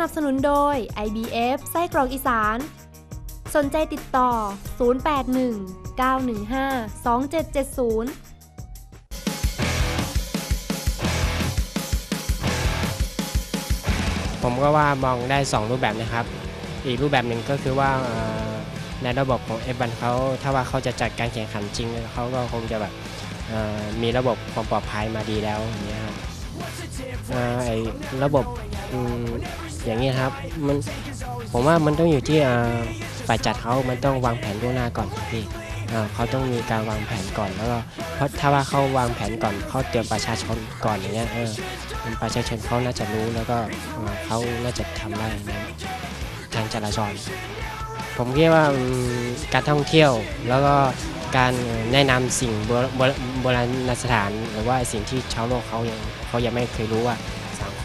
นับสนุนโดย IBF ไส้กรอกอีสาน สนใจติดต่อ 081 915 2770ผมก็ว่ามองได้ 2 รูปแบบนะครับ อีกรูปแบบหนึ่งก็คือว่าในระบบของ F1 เขาถ้าว่าเขาจะจัดการแข่งขันจริงเขาก็คงจะแบบมีระบบความปลอดภัยมาดีแล้วอย่างเงี้ยครับไอระบบ อย่างนี้ครับมันผมว่ามันต้องอยู่ที่ฝ่ายจัดเขามันต้องวางแผนล่วงหน้าก่อนพี่เขาต้องมีการวางแผนก่อนแล้วก็เพราะถ้าว่าเขาวางแผนก่อนเขาเตรียมประชาชนก่อนอย่างเงี้ยเออประชาชนเขาน่าจะรู้แล้วก็เขาน่าจะทำได้ในทางจราจรผมคิดว่าการท่องเที่ยวแล้วก็การแนะนำสิ่งโบราณสถาน หรือว่าสิ่งที่ชาวโลกเขายังเขายังไม่เคยรู้ว่า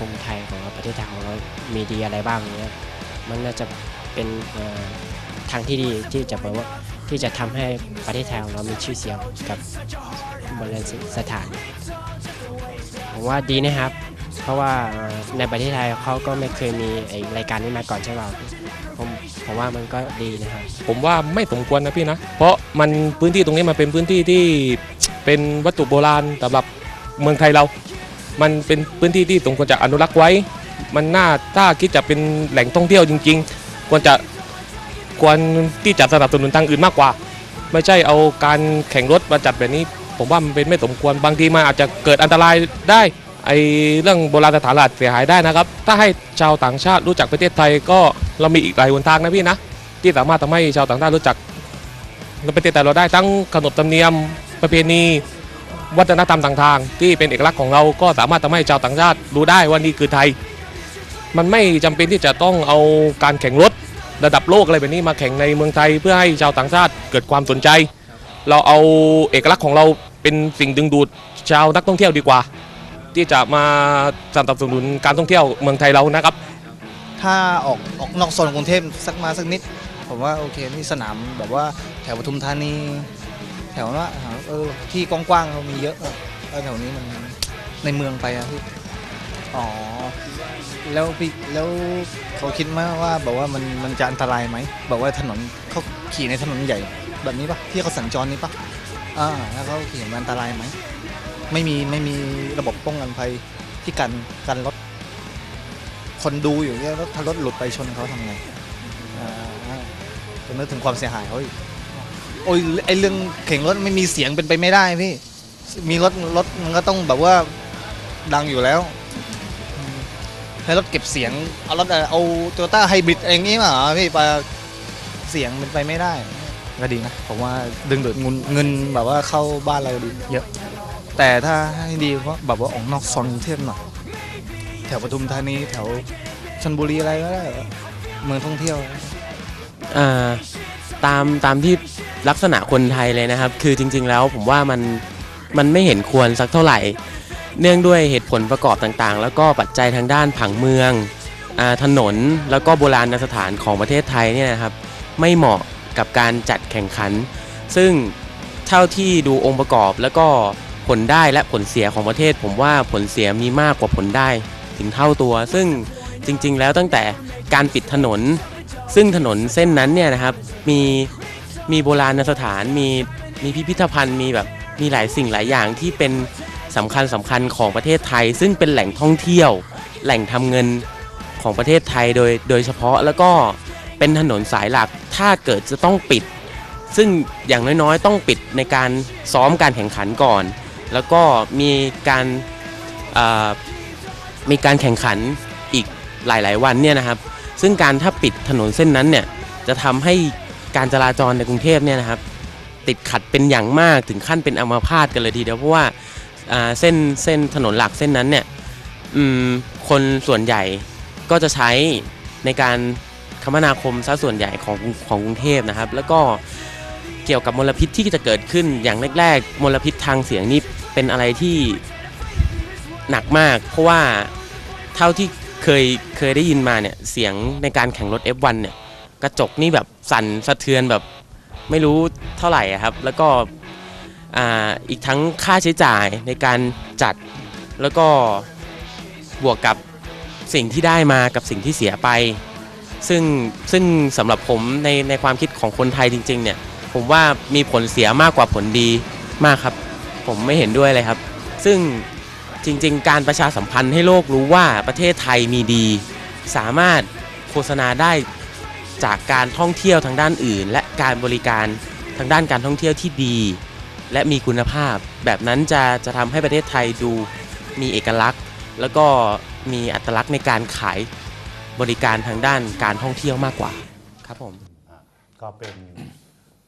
มไทยของเราประเทศไทยของเรามีดีอะไรบ้างเนี้ยมันน่าจะเป็นทางที่ดีที่จะแบบว่าที่จะทำให้ประเทศไทยของเรามีชื่อเสียงกับโบราณสถานผมว่าดีนะครับ เพราะว่าในประเทศไทยเขาก็ไม่เคยมีรายการนี้มาก่อนใช่เปล่าผมผมว่ามันก็ดีนะครับผมว่าไม่สมควรนะพี่นะ เพราะมันพื้นที่ตรงนี้มันเป็นพื้นที่ที่เป็นวัตถุโบราณสำหรับเมืองไทยเรา มันเป็นพื้นที่ที่สมควรจะอนุรักษ์ไว้ มันน่าถ้าคิดจะเป็นแหล่งท่องเที่ยวจริง ๆ ควรจะควรที่จะสนับสนุนทางอื่นมากกว่า ไม่ใช่เอาการแข่งรถมาจัดแบบนี้ ผมว่ามันเป็นไม่สมควรบางทีมันอาจจะเกิดอันตรายได้ไอเรื่องโบราณสถานอาจเสียหายได้นะครับ ถ้าให้ชาวต่างชาติรู้จักประเทศไทยก็เรามีอีกหลายหนทางนะพี่นะ ที่สามารถทำให้ชาวต่างชาติรู้จักประเทศไทยเราได้ทั้งขนบธรรมเนียมประเพณี วัฒนธรรมต่างๆ ที่เป็นเอกลักษณ์ของเราก็สามารถทำให้ชาวต่างชาติรู้ได้ว่านี่คือไทย มันไม่จำเป็นที่จะต้องเอาการแข่งรถระดับโลกอะไรแบบนี้มาแข่งในเมืองไทย เพื่อให้ชาวต่างชาติเกิดความสนใจ เราเอาเอกลักษณ์ของเราเป็นสิ่งดึงดูดชาวนักท่องเที่ยวดีกว่า ที่จะมาสนับสนุนการท่องเที่ยวเมืองไทยเรานะครับ ถ้าออกออกนอกโซนกรุงเทพสักมาสักนิด ผมว่าโอเคนี่สนามแบบว่าแถวปทุมธานี แถวว่าเออที่กว้างๆเรามีเยอะอะเออแถวนี้มันในเมืองไปอะพี่อ๋อแล้วพี่แล้วเขาคิดไหมว่าแบบว่ามันมันจะอันตรายไหมแบบว่าถนนเขาขี่ในถนนใหญ่แบบนี้ปะที่เขาสัญจรนี้ปะอ่าแล้วเขาขี่มันอันตรายไหมไม่มีไม่มีระบบป้องกันภัยที่กันกันรถคนดูอยู่เนี่ยแล้วถ้ารถหลุดไปชนเขาทำไงอ่าจะนึกถึงความเสียหายเขาอีก โอ้ยไอเรื่องแข่งรถไม่มีเสียงเป็นไปไม่ได้พี่ มีรถรถมันก็ต้องแบบว่าดังอยู่แล้วให้รถเก็บเสียง เอารถเอาโตโยต้าไฮบริดอะไรอย่างงี้มาเหรอพี่ไปเสียงเป็นไปไม่ได้ ก็ดีนะผมว่าดึงดูดเงินเงินแบบว่าเข้าบ้านเราดีเยอะ แต่ถ้าให้ดีเพราะแบบว่าออกนอกโซนกรุงเทพหน่อยแถวปทุมธานีแถวชลบุรีอะไรก็ได้เมืองท่องเที่ยว อ่า ตามตามที่ ลักษณะคนไทยเลยนะครับ คือจริง ๆ แล้วผมว่ามันมันไม่เห็นควรสักเท่าไหร่ เนื่องด้วยเหตุผลประกอบต่างๆ แล้วก็ปัจจัยทางด้านผังเมืองอาถนนแล้วก็โบราณสถานของประเทศไทยเนี่ยนะครับ ไม่เหมาะกับการจัดแข่งขัน ซึ่งเท่าที่ดูองค์ประกอบแล้วก็ผลได้และผลเสียของประเทศ ผมว่าผลเสียมีมากกว่าผลได้ถึงเท่าตัว ซึ่งจริง ๆ แล้วตั้งแต่การปิดถนน ซึ่งถนนเส้นนั้นเนี่ยนะครับมี มีโบราณสถานมีมีพิพิธภัณฑ์มีแบบมีหลายสิ่งหลายอย่างที่เป็นสำคัญสำคัญของประเทศไทย ซึ่งเป็นแหล่งท่องเที่ยว แหล่งทำเงินของประเทศไทยโดยโดยเฉพาะแล้วก็เป็นถนนสายหลักถ้าเกิดจะต้องปิด ซึ่งอย่างน้อยๆ ต้องปิดในการซ้อมการแข่งขันก่อน แล้วก็มีการอ่อมีการแข่งขันอีกหลายๆ วันเนี่ยนะครับ ซึ่งการถ้าปิดถนนเส้นนั้นเนี่ยจะทำให้ การจราจรในกรุงเทพเนี่ยนะครับ ติดขัดเป็นอย่างมากถึงขั้นเป็นอัมาพาตกันเลยทีเดียวเพราะว่าเส้นเส้นถนนหลักเส้นนั้นเนี่ยคนส่วนใหญ่ก็จะใช้ในการคมนาคมซะส่วนใหญ่ของของกรุงเทพนะครับ แล้วก็เกี่ยวกับมลพิษที่จะเกิดขึ้นอย่างแรกๆ มลพิษทางเสียงนี่เป็นอะไรที่หนักมาก เพราะว่าเท่าที่เคยเคยได้ยินมาเนี่ยเสียงในการแข่งรถ F1 เนี่ย กระจกนี่แบบสั่นสะเทือนแบบไม่รู้เท่าไหร่ครับ แล้วก็ออีกทั้งค่าใช้จ่ายในการจัด แล้วก็บวกกับสิ่งที่ได้มากับสิ่งที่เสียไป ซึ่งซึ่งสำหรับผมในในความคิดของคนไทยจริง ๆ เนี่ย ผมว่ามีผลเสียมากกว่าผลดีมากครับ ผมไม่เห็นด้วยเลยครับ ซึ่งจริง ๆ การประชาสัมพันธ์ให้โลกรู้ว่าประเทศไทยมีดี สามารถโฆษณาได้ จากการท่องเที่ยวทางด้านอื่น และการบริการทางด้านการท่องเที่ยวที่ดี และมีคุณภาพ แบบนั้นจะจะทำให้ประเทศไทยดูมีเอกลักษณ์ แล้วก็มีอัตลักษณ์ในการขายบริการทางด้านการท่องเที่ยวมากกว่าครับผม ก็เป็น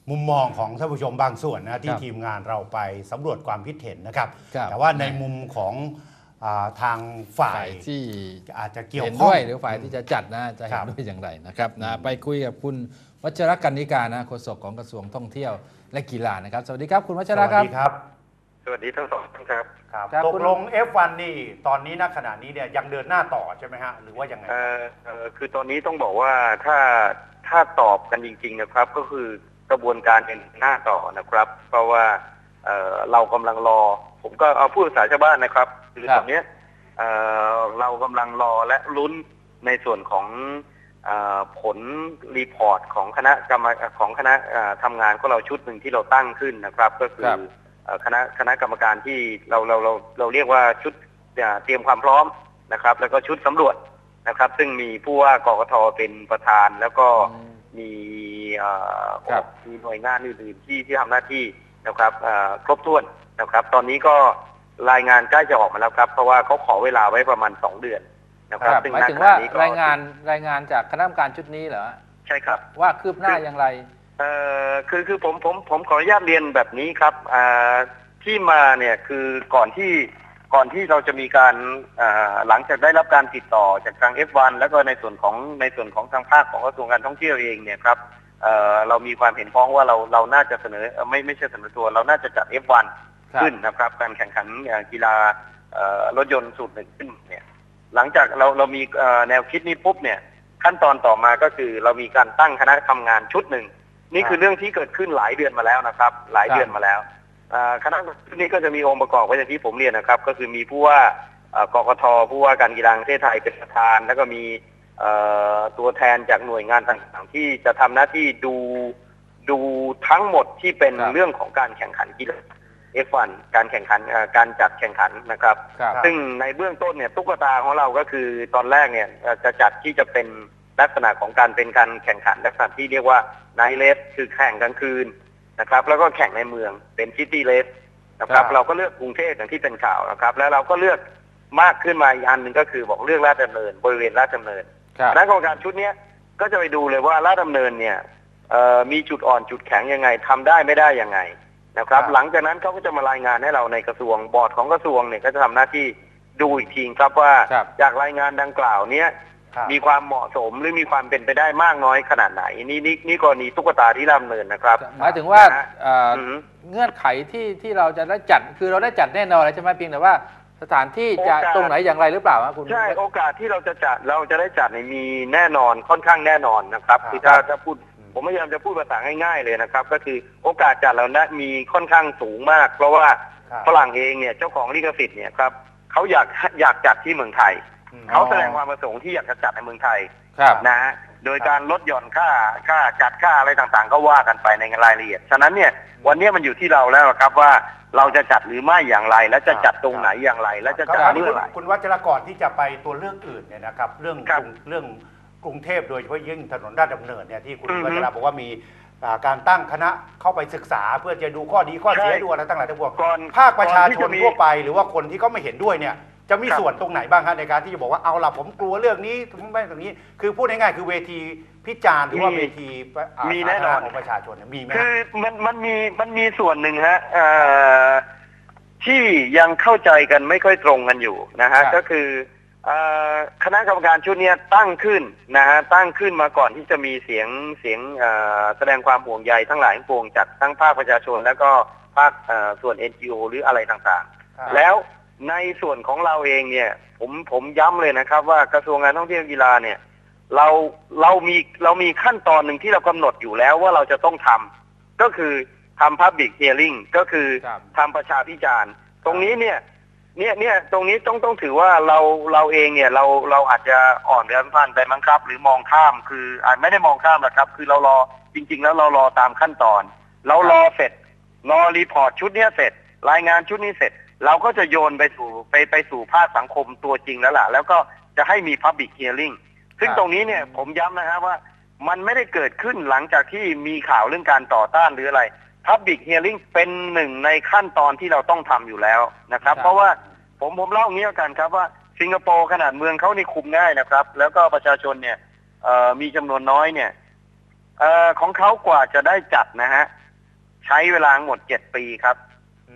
มุมมองของท่านผู้ชมบางส่วนนะที่ครับทีมงานเราไปสำรวจความคิดเห็นนะครับ ครับ แต่ว่าในมุมของอา ทางฝ่าฝ่ายยที่อาจจะเกี่ยวเห็นข้องด้วยหรือฝ่ายที่จะจัดนะจะคเห็รันบด้วยอย่างไรนะครับนะไปคุยกับคุณวัชรกันนิการนะโฆษกของกระทรวงท่องเที่ยวและกีฬานะครับ สวัสดีครับคุณวัชสระวัสครับดีครับ สวัสดีทั้งสองท่านครับครับครับตกคุณลง F1 นี่ตอนนี้ณขณะนี้เนี่ยยังเดินหน้าต่อใช่ไหมฮะหรือว่ายังไงเอ่อเอ่อคือตอนนี้ต้องบอกว่าถ้าถ้าตอบกันจริง ๆนะครับ ก็คือกระบวนการเป็นหน้าต่อนะครับ เพราะว่า เอ่อเรากำลังรอ ผมก็เอาพูดภาษาชาวบ้านนะครับคือครับตอนเนี้ยเอ่อเรากำลังรอและลุ้นในส่วนของเอ่อผลรีพอร์ตของคณะกรรมของคณะเอ่อทำงานของเราชุดหนึ่งที่เราตั้งขึ้นนะครับ ก็คือครับเอ่อคณะคณะกรรมการที่เราเราเราเราเรียกว่าชุดเอ่อเตรียมความพร้อมนะครับ แล้วก็ชุดสำรวจนะครับ ซึ่งมีผู้ว่ากกทเป็นประธานแล้วก็มีเอ่อครับมีหน่วยงานอื่นๆที่ที่ทำหน้าที่ นะครับเอ่อครบถ้วนนะครับ ตอนนี้ก็รายงานใกล้จะออกมาแล้วครับ เพราะว่าเขาขอเวลาไว้ประมาณสองเดือนนะคครัรับบซึ่งหมายณถึงขณะว่านี้ก็รายงานรายงานจากคณะกรรมการชุดนี้เหรอใช่ครับ ว่าคืบหน้าอย่างไรเอ่อคือคือผมผมผมขออนุญาตเรียนแบบนี้ครับอ่าที่มาเนี่ยคือก่อนที่ก่อนที่เราจะมีการอ่าหลังจากได้รับการติดต่อจากทาง F1 แล้วก็ในส่วนของในส่วนของทางภาคของกระทรวงการท่องเที่ยวเองเนี่ยครับ เอ่อเรามีความเห็นพ้องว่าเราเราน่าจะเสนอเอ่อไม่ไม่ใช่เสนอตัวเราน่าจะจัด F1 ครับขึ้นนะครับ การแข่งขันเอ่อกีฬาเอ่อรถยนต์สูตรหนึ่งขึ้นเนี่ยหลังจากเราเรามีเอ่อแนวคิดนี้ปุ๊บเนี่ยขั้นตอนต่อมาก็คือเรามีการตั้งคณะทำงานชุดหนึ่ง นี่คือเรื่องที่เกิดขึ้นหลายเดือนมาแล้วนะครับ หลายครับเดือนมาแล้วอ่าคณะชุดนี้ก็จะมีองค์ประกอบไว้อย่างที่ผมเรียนนะครับ ก็คือมีผู้ว่าเอ่อกกทผู้ว่าการกีฬาแห่งประเทศไทยเป็นประธาน แล้วก็มีเอ่อ ตัวแทนจากหน่วยงานต่างๆ ที่จะทำหน้าที่ดูดูทั้งหมดที่เป็นครับเรื่องของการแข่งขันกีฬา F1 การแข่งขันเอ่อการจัดแข่งขันนะครับครับ ซึ่งในเบื้องต้นเนี่ยตุ๊กตาของเราก็คือตอนแรกเนี่ยเอ่อจะจัดที่จะเป็นลักษณะของการเป็นการแข่งขันลักษณะที่เรียกว่าไนท์เลสคือแข่งกลางคืนนะครับ แล้วก็แข่งในเมืองเป็นซิตี้เลสนะครับครับเราก็เลือกกรุงเทพอย่างที่เป็นข่าวนะครับ แล้วเราก็เลือกมากขึ้นมาอีกอันหนึ่งก็คือบอกเลือกลาดดำเนิน บริเวณลาดดำเนิน ครับคณะกรรมการชุดเนี้ยก็จะไปดูเลยว่าลาดดำเนินเนี่ยเอ่อมีจุดอ่อนจุดแข็งยังไงทำได้ไม่ได้ยังไงนะครับครับ หลังจากนั้นเขาก็จะมารายงานให้เราในกระทรวงบอร์ดของกระทรวงเนี่ยก็จะทำหน้าที่ดูอีกทีครับว่าครับจากรายงานดังกล่าวเนี้ยครับมีความเหมาะสมหรือมีความเป็นไปได้มากน้อยขนาดไหน นี่นี่นี่กรณีตุ๊กตาที่ลาดดำเนินนะครับ หมายถึงว่านะฮะเอ่อออือฮึเงื่อนไขที่ที่เราจะได้จัดคือเราได้จัดแน่นอนแล้วใช่ไหมเพียงแต่ว่า สถานที่จะโอกาสตรงไหนอย่างไรหรือเปล่าครับคุณใช่โอกาสที่เราจะจัดเราจะได้จัดเนี่ยมีแน่นอนค่อนข้างแน่นอนนะครับครับคือถ้าถ้าพูดผมพยายามจะพูดภาษาง่ายๆเลยนะครับ ก็คือโอกาสจัดเรานะมีค่อนข้างสูงมาก เพราะว่าครับฝรั่งเองเนี่ยเจ้าของลิขสิทธิ์เนี่ยครับเขาอยากอยากจัดที่เมืองไทยอืมเขาแสดงความประสงค์ที่อยากจะจัดในเมืองไทยครับนะฮะโดยการลดหย่อนค่าค่าจัดค่าอะไรต่างๆ ก็ว่ากันไปในรายละเอียด ฉะนั้นเนี่ยวันนี้มันอยู่ที่เราแล้วครับว่า เราจะจัดหรือไม่อย่างไร และจะจัดตรงไหนอย่างไร และจะครับจัดอันนี้เมื่คุอณไหร่ คุณวัชรกรที่จะไปตัวเลือกอื่นเนี่ยนะครับ เรื่องครับกรุงเรื่องกรุงเทพโดยเฉพาะยิ่งถนนราชดำเนินเนี่ยที่คุณอือฮึวัชรบอกว่ามีอ่าการตั้งคณะเข้าไปศึกษา เพื่อจะดูข้อดีข้อเสียใช่ดูอะไรตั้งหลายทั้งปวงก่อนภาคประชาก่อนที่ชนจะมี ทั่วไป หรือว่าคนที่เขาไม่เห็นด้วยเนี่ย จะมีครับส่วนตรงไหนบ้างฮะในการที่จะบอกว่าเอาล่ะผมกลัวเรื่องนี้ไม่ตรงนี้ คือพูดง่ายๆคือเวทีพิจารณ์หรือว่ามีเวทีอ่ามีแน่นอนสาธารณะของประชาชนเนี่ยมีไหมคืฮะอมันมันมีมันมีส่วนหนึ่งฮะเอ่อที่ยังเข้าใจกันไม่ค่อยตรงกันอยู่นะฮะครับก็คือเอ่อคณะกรรมการชุดเนี้ยตั้งขึ้นนะฮะตั้งขึ้นมาก่อนที่จะมีเสียงเสียงเอ่อแสดงความห่วงใยทั้งหลายทั้งปวงจากทั้งภาคประชาชน แล้วก็ภาคเอ่อส่วน NGO หรืออะไรต่างครับๆแล้ว ในส่วนของเราเองเนี่ย ผมผมย้ำเลยนะครับ ว่ากระทรวงการท่องเที่ยวและกีฬาเนี่ย เราเรามีเรามีขั้นตอนหนึ่งที่เรากำหนดอยู่แล้วว่าเราจะต้องทำก็คือทำ public hearing ก็คือครับทำประชาพิจารณ์ ตรงนี้เนี่ยเนี่ยเนี่ยตรงนี้ต้องต้องถือว่าเราเราเองเนี่ยเราเราอาจจะอ่อนเรือพันไปมั้งครับ หรือมองข้ามคืออาจไม่ได้มองข้ามหรอกครับ คือเรารอจริง ๆ แล้วเรารอตามขั้นตอน เรารอเสร็จรอรีพอร์ตชุดเนี้ยเสร็จ รายงานชุดนี้เสร็จ เราก็จะโยนไปสู่ไปไปสู่ภาคสังคมตัวจริงแล้วล่ะ แล้วก็จะให้มี Public Hearing ซึ่งครับตรงนี้เนี่ยผมย้ำนะฮะว่ามันไม่ได้เกิดขึ้นหลังจากที่มีข่าวเรื่องการต่อต้านหรืออะไร Public Hearing เป็นหนึ่งในขั้นตอนที่เราต้องทำอยู่แล้วนะครับ เพราะว่าผมผมเล่าอย่างนี้แล้วกันครับว่าสิงคโปร์ขนาดเมืองเขานี่คุมง่ายนะครับ แล้วก็ประชาชนเนี่ยเอ่อมีจำนวนน้อยเนี่ยเอ่อของเขากว่าจะได้จัดนะฮะ ใช้เวลาทั้งหมดเจ็ดปีครับ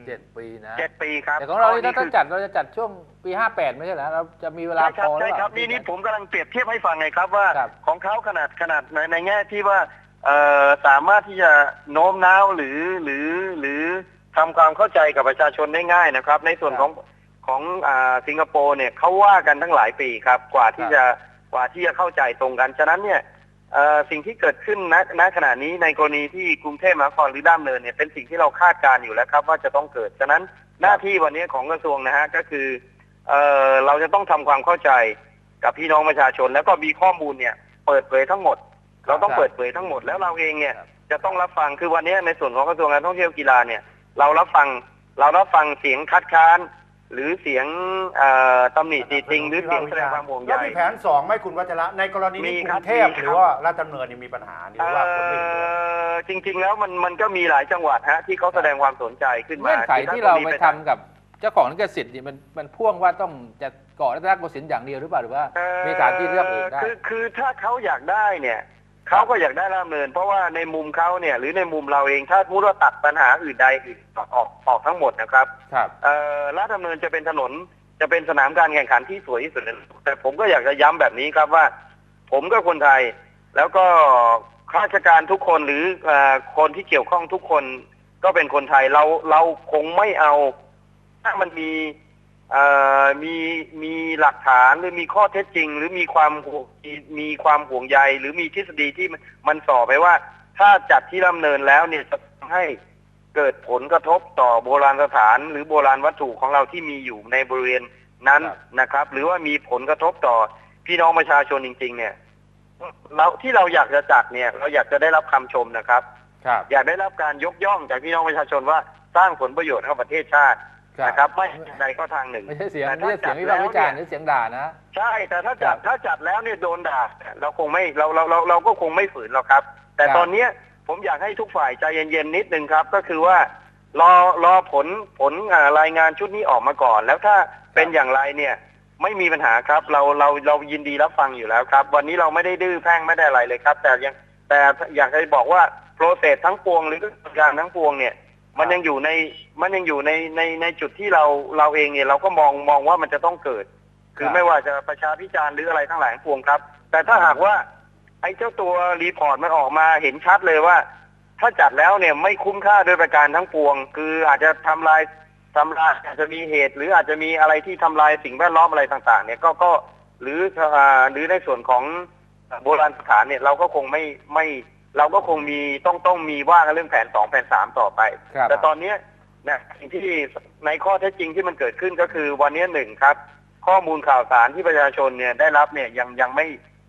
เจ็ดปีนะเจ็ดปีครับแต่ของเรานี่ถ้าคืถ้าจัดเราจะจัดช่วงปี58ไม่ใช่เหรอเราจะมีเวลาใช่พครับอหรือใช่เปล่าครับนี่นี่ผมกำลังเปรียบเทียบให้ฟังไงครับว่าครับของเขาขนาดขนาดในในแง่ที่ว่าเอ่อสามารถที่จะโน้มน้าวหรือหรือหรือทำความเข้าใจกับประชาชนได้ง่ายนะครับ ในส่วนของของอ่าสิงคโปร์เนี่ยเขาว่ากันทั้งหลายปีครับกว่าที่จะกว่าที่จะเข้าใจตรงกันฉะนั้นเนี่ยเอ่อ สิ่งที่เกิดขึ้นณณขณะนี้ในกรณีที่กรุงเทพมหานครหรือด้ามเนินเนี่ยเป็นสิ่งที่เราคาดการณ์อยู่แล้วครับ ว่าจะต้องเกิดฉะนั้นหน้าที่วันนี้ของกระทรวงนะฮะก็คือเอ่อเราจะต้องทำความเข้าใจกับพี่น้องประชาชน แล้วก็มีข้อมูลเนี่ย เปิดเผยทั้งหมด เราต้องเปิดเผยทั้งหมดแล้วเราเองเนี่ยจะต้องรับฟังคือวันนี้ในส่วนของกระทรวงการท่องเที่ยวกีฬาเนี่ย เรารับฟังเรารับฟังเสียงคัดค้าน หรือเสียงเอ่อตำหนิติติง หรือเสียงแสดงความห่วงใย แล้วมีแผนสองไหมคุณวัชระในกรณีมีที่กครัรุบงเทพมีครับ หรือว่าราชดำเนินเนี่ยมีปัญหาหรือว่าคนไม่เห็นด้วยเอ่อจริง ๆ แล้วมันมันก็มีหลายจังหวัดฮะที่เขาแสดงความสนใจขึ้นมาเงื่อนไขที่เราไปทำกับเจ้าของลิขสิทธิ์นี่มันมันพ่วงว่าต้องจะเกาะรัตนโกสินทร์อย่างเดียวหรือเปล่าหรือว่า เอ่อมีสถานที่เลือกอื่นได้ คือคือถ้าเขาอยากได้เนี่ย เขาก็อยากได้รามเนิน เพราะว่าในมุมเขาเนี่ย หรือในมุมเราเองถ้าสมมติว่าตัดปัญหาอื่นใดอื่นออกออกออกทั้งหมดนะครับครับเอ่อลาดดำเนินจะเป็นถนนจะเป็นสนามการแข่งขันที่สวยที่สุดในโลกแต่ผมก็อยากจะย้ำแบบนี้ครับว่า ผมก็คนไทย แล้วก็ข้าราชการทุกคนหรือเอ่อคนที่เกี่ยวข้องทุกคนก็เป็นคนไทยเราเราคงไม่เอา ถ้ามันมีเอ่อ มีมีหลักฐานหรือมีข้อเท็จจริง หรือมีความห่วงมีมีความห่วงใยหรือมีทฤษฎีที่มันมันสอบไปว่า ถ้าจัดที่ลำเนินแล้วเนี่ยจะทำให้เกิดผลกระทบต่อโบราณสถาน หรือโบราณวัตถุของเราที่มีอยู่ในบริเวณนั้นครับนะครับ หรือว่ามีผลกระทบต่อพี่น้องประชาชนจริง ๆ เนี่ยเราที่เราอยากจะจัดเนี่ย เราอยากจะได้รับคำชมนะครับครับ อยากได้รับการยกย่องจากพี่น้องประชาชนว่าสร้างผลประโยชน์ให้กับประเทศชาติ ครับนะครับไม่ใดก็ทางหนึ่งไม่ใช่เสียงแต่ไม่ใช่เสียงถ้วิพากษ์วิจารณ์หเนี่รืยอเสียงด่านะ ใช่แต่ถ้าจัดครับถ้าจัดแล้วเนี่ยโดนด่าเราคงไม่เราเราเราเราก็คงไม่ฝืนหรอกครับ แต่ครับ ตอนเนี้ยผมอยากให้ทุกฝ่ายใจเย็นๆนิดนึงครับ ก็คือว่ารอรอผลผลอ่ารายงานชุดนี้ออกมาก่อน แล้วถ้าเป็นอย่างไรเนี่ยไม่มีปัญหาครับ เราเราเรายินดีรับฟังอยู่แล้วครับ วันนี้เราไม่ได้ดื้อแพ่งไม่ได้อะไรเลยครับ แต่ยังแต่อยากจะบอกว่าโปรเซสทั้งปวงหรือกระบวนการทั้งปวงเนี่ย มันยังอยู่ในมันยังอยู่ในในในจุดที่เราเราเองเนี่ยเราก็มองมองว่ามันจะต้องเกิด คืคอรับไม่ว่าจะประชาพิจารณ์หรืออะไรทั้งหลายทั้งปวงครับ แต่ถ้าหากว่า ไอ้เจ้าตัวรีพอร์ตมันออกมาเห็นชัดเลยว่า ถ้าจัดแล้วเนี่ยไม่คุ้มค่าโดยประการทั้งปวง คืออาจจะทำลายทำลายอาจจะมีเหตุ หรืออาจจะมีอะไรที่ทำลายสิ่งแวดล้อมอะไรต่าง ๆ เนี่ยก็ก็หรืออ่าหรือในส่วนของโบราณสถานเนี่ยเราก็คงไม่ไม่ เราก็คงมีต้องต้องมีว่ากันเรื่องแผนสองแผนสามต่อไป ครับแต่ตอนเนี้ยเนี่ยสิ่งที่ในข้อเท็จจริงที่มันเกิดขึ้นก็คือวันนี้หนึ่งครับ ข้อมูลข่าวสารที่ประชาชนเนี่ยได้รับเนี่ยยังยังไม่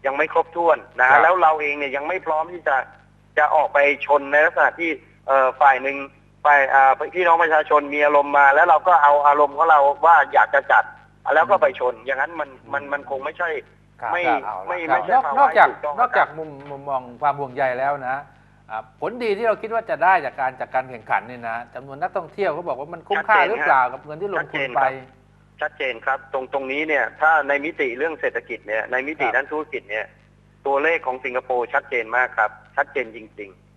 ยังไม่ครบถ้วนนะครัฮะบแล้วเราเองเนี่ยยังไม่พร้อมที่จะจะออกไปชนในลักษณะที่เอ่อฝ่ายหนึ่งฝ่ายอ่าพี่น้องประชาชนมีอารมณ์มา แล้วเราก็เอาอารมณ์ของเราว่าอยากจะจัด แล้วก็ไปชน อย่างนั้นมันมันมันคงไม่ใช่ ครับไม่ครับเอาละไม่ครัไม่บใช่นอกภาวะนอกจากที่ถูต้งนอกจากครับมุมมุมมองความห่วงใยแล้วนะอ่าผลดีที่เราคิดว่าจะได้จากการจากการแข่งขันเนี่ยนะจำนวนนักท่องเที่ยวเขาบอกว่ามันคุ้มค่าหรือเปล่ากับเงินที่ลงทุนไป ชัดเจนครับ ตรงตรงนี้เนี่ย ถ้าในมิติเรื่องเศรษฐกิจเนี่ยในมิติครับ ด้านธุรกิจเนี่ย ตัวเลขของสิงคโปร์ชัดเจนมากครับ ชัดเจนจริง ๆ